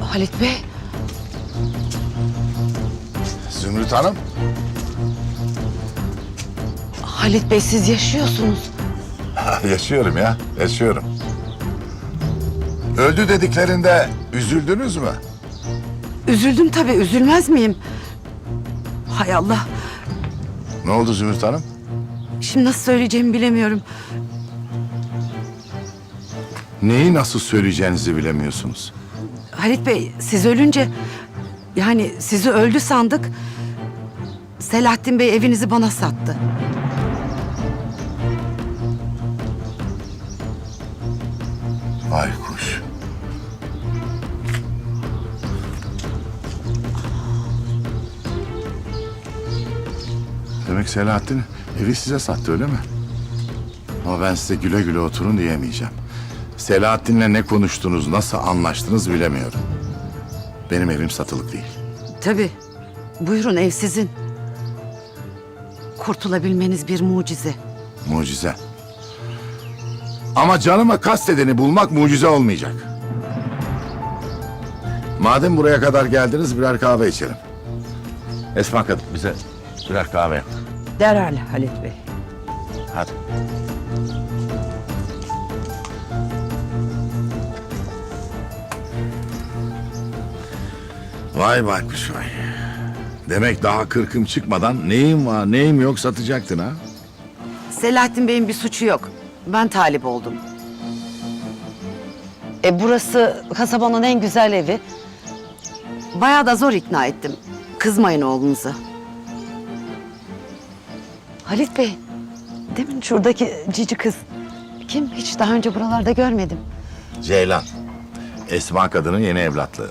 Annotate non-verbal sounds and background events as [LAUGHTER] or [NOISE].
Halit Bey. Zümrüt Hanım. Halit Bey siz yaşıyorsunuz. [LAUGHS] Yaşıyorum ya, yaşıyorum. Öldü dediklerinde üzüldünüz mü? Üzüldüm tabii, üzülmez miyim? Hay Allah. Ne oldu Zümrüt Hanım? Şimdi nasıl söyleyeceğimi bilemiyorum. Neyi nasıl söyleyeceğinizi bilemiyorsunuz. Halit Bey siz ölünce yani sizi öldü sandık. Selahattin Bey evinizi bana sattı. Ay kuş. Demek Selahattin evi size sattı öyle mi? Ama ben size güle güle oturun diyemeyeceğim. Selahattin'le ne konuştunuz, nasıl anlaştınız bilemiyorum. Benim evim satılık değil. Tabii. Buyurun ev sizin. Kurtulabilmeniz bir mucize. Mucize. Ama canıma kastedeni bulmak mucize olmayacak. Madem buraya kadar geldiniz birer kahve içelim. Esma kadın bize birer kahve yap. Derhal Halit Bey. Hadi. Vay baykuş vay. Demek daha kırkım çıkmadan neyim var neyim yok satacaktın ha? Selahattin Bey'in bir suçu yok. Ben talip oldum. E burası kasabanın en güzel evi. Bayağı da zor ikna ettim. Kızmayın oğlunuza. Halit Bey, demin şuradaki cici kız. Kim? Hiç daha önce buralarda görmedim. Ceylan. Esma kadının yeni evlatlığı.